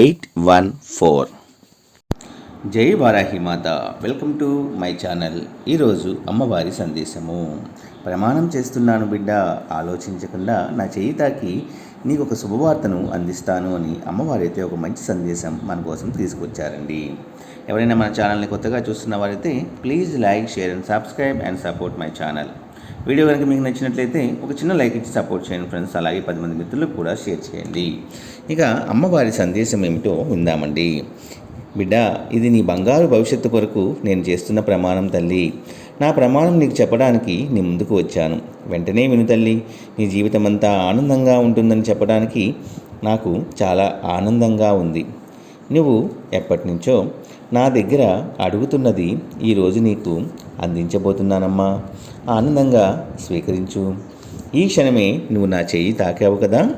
eight one four. జై Varahimata welcome to my channel. ఈరోజు అమ్మవారి సందేశము. ప్రమాణం చేస్తున్నాను బిడ్డ. ఆలోచించకుండా నా చేయి తాకి నీకు ఒక శుభవార్తను అందిస్తాను అని అమ్మవారైతే అయితే ఒక మంచి సందేశం మన కోసం తీసుకొచ్చారండి. ఎవరైనా మన ఛానల్ని కొత్తగా చూస్తున్న వారైతే please like share and subscribe and support my channel. Video కనుక మీకు నచ్చినట్లయితే ఒక చిన్న లైక్ ఇచ్చి సపోర్ట్ చేయండి ఫ్రెండ్స్ అలాగే పది మంది మిత్రులకు కూడా షేర్ చేయండి. ఇక అమ్మవారి సందేశం ఏమిటో విందామండి. బిడ్డ ఇది నీ బంగారు భవిష్యత్తు కొరకు నేను చేస్తున్న ప్రమాణం తల్లి. నా ప్రమాణం నీకు చెప్పడానికి నీ ముందుకు వచ్చాను. వెంటనే విను తల్లి నీ జీవితం అంతా ఆనందంగా ఉంటుందని చెప్పడానికి నాకు చాలా ఆనందంగా ఉంది. నువ్వు ఎప్పటి నుంచో నా దగ్గర అడుగుతున్నది ఈరోజు నీకు అందించబోతున్నానమ్మా. ఆనందంగా స్వీకరించు. ఈ క్షణమే నువ్వు నా చెయ్యి తాకావు కదా?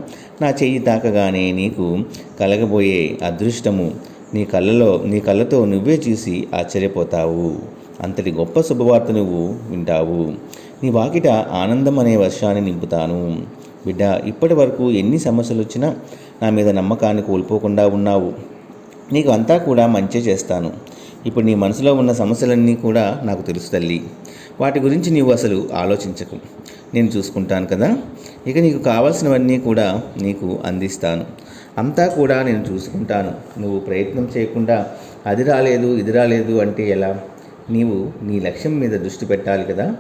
నా చెయ్యి తాకగానే నీకు కలగబోయే అదృష్టము నీ కళ్ళలో నీ కళ్ళతో నువ్వే చూసి ఆశ్చర్యపోతావు. అంతటి గొప్ప శుభవార్త నువ్వు వింటావు. నీ వాకిట ఆనందం అనే వర్షాన్ని నింపుతాను. బిడ్డ ఇప్పటి వరకు ఎన్ని సమస్యలు వచ్చినా నా మీద నమ్మకాన్ని కోల్పోకుండా ఉన్నావు. నీకు అంతా కూడా మంచి చేస్తాను. ఇప్పుడు నీ మనసులో ఉన్న సమస్యలన్నీ కూడా నాకు తెలుసు తల్లి. వాటి గురించి నీవు అసలు ఆలోచించకు. నేను చూసుకుంటాను కదా? ఇక నీకు కావాల్సినవన్నీ కూడా నీకు అందిస్తాను. అంతా కూడా నేను చూసుకుంటాను. నువ్వు ప్రయత్నం చేయకుండా అది రాలేదు ఇది రాలేదు అంటే ఎలా? నీవు నీ లక్ష్యం మీద దృష్టి పెట్టాలి కదా?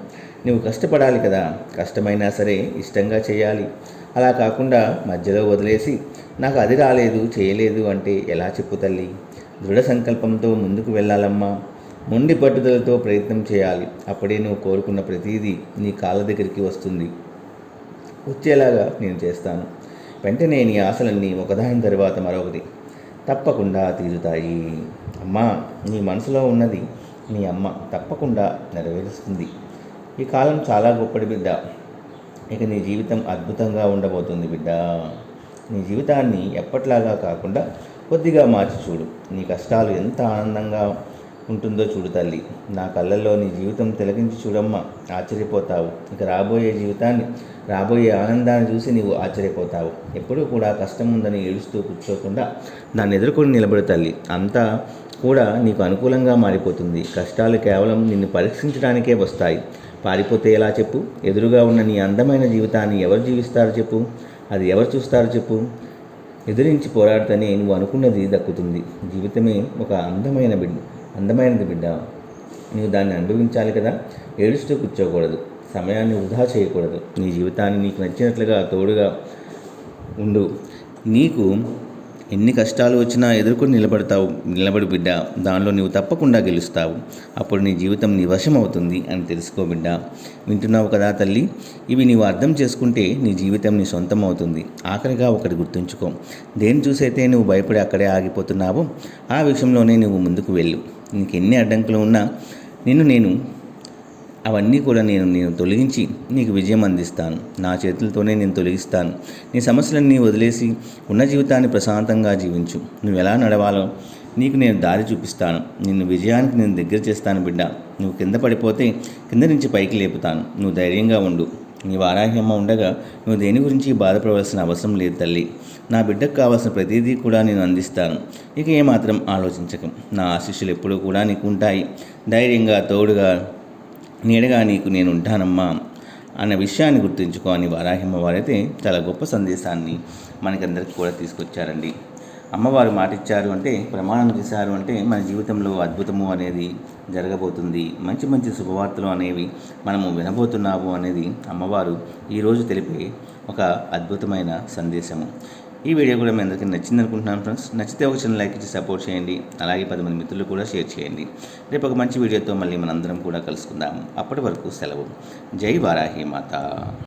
నువ్వు కష్టపడాలి కదా? కష్టమైనా సరే ఇష్టంగా చేయాలి. అలా కాకుండా మధ్యలో వదిలేసి నాకు అది రాలేదు చేయలేదు అంటే ఎలా చెప్పు తల్లి? దృఢ సంకల్పంతో ముందుకు వెళ్ళాలమ్మా. మొండి పట్టుదలతో ప్రయత్నం చేయాలి. అప్పుడే నువ్వు కోరుకున్న ప్రతిదీ నీ కాళ్ళ దగ్గరికి వస్తుంది. వచ్చేలాగా నేను చేస్తాను. వెంటనే నీ ఆశలన్నీ ఒకదాని తర్వాత మరొకటి తప్పకుండా తీరుతాయి. అమ్మా నీ మనసులో ఉన్నది నీ అమ్మ తప్పకుండా నెరవేరుస్తుంది. ఈ కాలం చాలా గొప్పటి బిడ్డ. ఇక నీ జీవితం అద్భుతంగా ఉండబోతుంది బిడ్డ. నీ జీవితాన్ని ఎప్పట్లాగా కాకుండా కొద్దిగా మార్చి చూడు. నీ కష్టాలు ఎంత ఆనందంగా ఉంటుందో చూడు తల్లి. నా కళ్ళల్లో నీ జీవితం తిలకించి చూడమ్మా. ఆశ్చర్యపోతావు. ఇక రాబోయే జీవితాన్ని రాబోయే ఆనందాన్ని చూసి నీవు ఆశ్చర్యపోతావు. ఎప్పుడూ కూడా కష్టం ఉందని ఏడుస్తూ కూర్చోకుండా దాన్ని ఎదుర్కొని నిలబడు తల్లి. అంతా కూడా నీకు అనుకూలంగా మారిపోతుంది. కష్టాలు కేవలం నిన్ను పరీక్షించడానికే వస్తాయి. పారిపోతే ఎలా చెప్పు? ఎదురుగా ఉన్న నీ అందమైన జీవితాన్ని ఎవరు జీవిస్తారో చెప్పు? అది ఎవరు చూస్తారో చెప్పు. ఎదిరించి పోరాడితేనే నువ్వు అనుకున్నది దక్కుతుంది. జీవితమే ఒక అందమైన బిడ్డ అందమైనది బిడ్డ. నువ్వు దాన్ని అనుభవించాలి కదా. ఏడుస్తూ కూర్చోకూడదు. సమయాన్ని వృధా చేయకూడదు. నీ జీవితాన్ని నీకు నచ్చినట్లుగా తోడుగా ఉండు. నీకు ఎన్ని కష్టాలు వచ్చినా ఎదుర్కొని నిలబడతావు. నిలబడి బిడ్డ దానిలో నీవు తప్పకుండా గెలుస్తావు. అప్పుడు నీ జీవితం నీ వశం అవుతుంది అని తెలుసుకో బిడ్డ. వింటున్నావు కదా తల్లి? ఇవి నీవు అర్థం చేసుకుంటే నీ జీవితం నీ సొంతం అవుతుంది. ఆఖరిగా ఒకటి గుర్తుంచుకో. దేని చూసైతే నువ్వు భయపడి అక్కడే ఆగిపోతున్నావో ఆ విషయంలోనే నువ్వు ముందుకు వెళ్ళు. నీకు ఎన్ని అడ్డంకులు ఉన్నా నిన్ను నేను అవన్నీ కూడా నేను నేను తొలగించి నీకు విజయం అందిస్తాను. నా చేతులతోనే నేను తొలగిస్తాను. నీ సమస్యలన్నీ వదిలేసి ఉన్న జీవితాన్ని ప్రశాంతంగా జీవించు. నువ్వు ఎలా నడవాలో నీకు నేను దారి చూపిస్తాను. నిన్ను విజయానికి నేను దగ్గర చేస్తాను బిడ్డ. నువ్వు కింద పడిపోతే కింద నుంచి పైకి లేపుతాను. నువ్వు ధైర్యంగా ఉండు. నీ వారాహ్యమ్మ ఉండగా నువ్వు దేని గురించి బాధపడవలసిన అవసరం లేదు తల్లి. నా బిడ్డకు కావాల్సిన ప్రతిదీ కూడా నేను అందిస్తాను. ఇక ఏమాత్రం ఆలోచించకం. నా ఆశీస్సులు ఎప్పుడూ కూడా నీకు ఉంటాయి. ధైర్యంగా తోడుగా నీడగా నీకు నేను ఉంటానమ్మా అన్న విషయాన్ని గుర్తుంచుకో అని వారాహిమ్మ వారైతే చాలా గొప్ప సందేశాన్ని మనకందరికీ కూడా తీసుకొచ్చారండి. అమ్మవారు మాటిచ్చారు అంటే ప్రమాణం చేశారు అంటే మన జీవితంలో అద్భుతము అనేది జరగబోతుంది. మంచి మంచి శుభవార్తలు అనేవి మనము వినబోతున్నాము అనేది అమ్మవారు ఈరోజు తెలిపే ఒక అద్భుతమైన సందేశము. ఈ వీడియో కూడా మీ అందరికీ నచ్చింది అనుకుంటున్నాను ఫ్రెండ్స్ నచ్చితే ఒక చిన్న లైక్ ఇచ్చి సపోర్ట్ చేయండి. అలాగే పది మంది మిత్రులు కూడా షేర్ చేయండి. రేపు ఒక మంచి వీడియోతో మళ్ళీ మనందరం కూడా కలుసుకుందాము అప్పటి వరకు సెలవు. జై వారాహి మాత.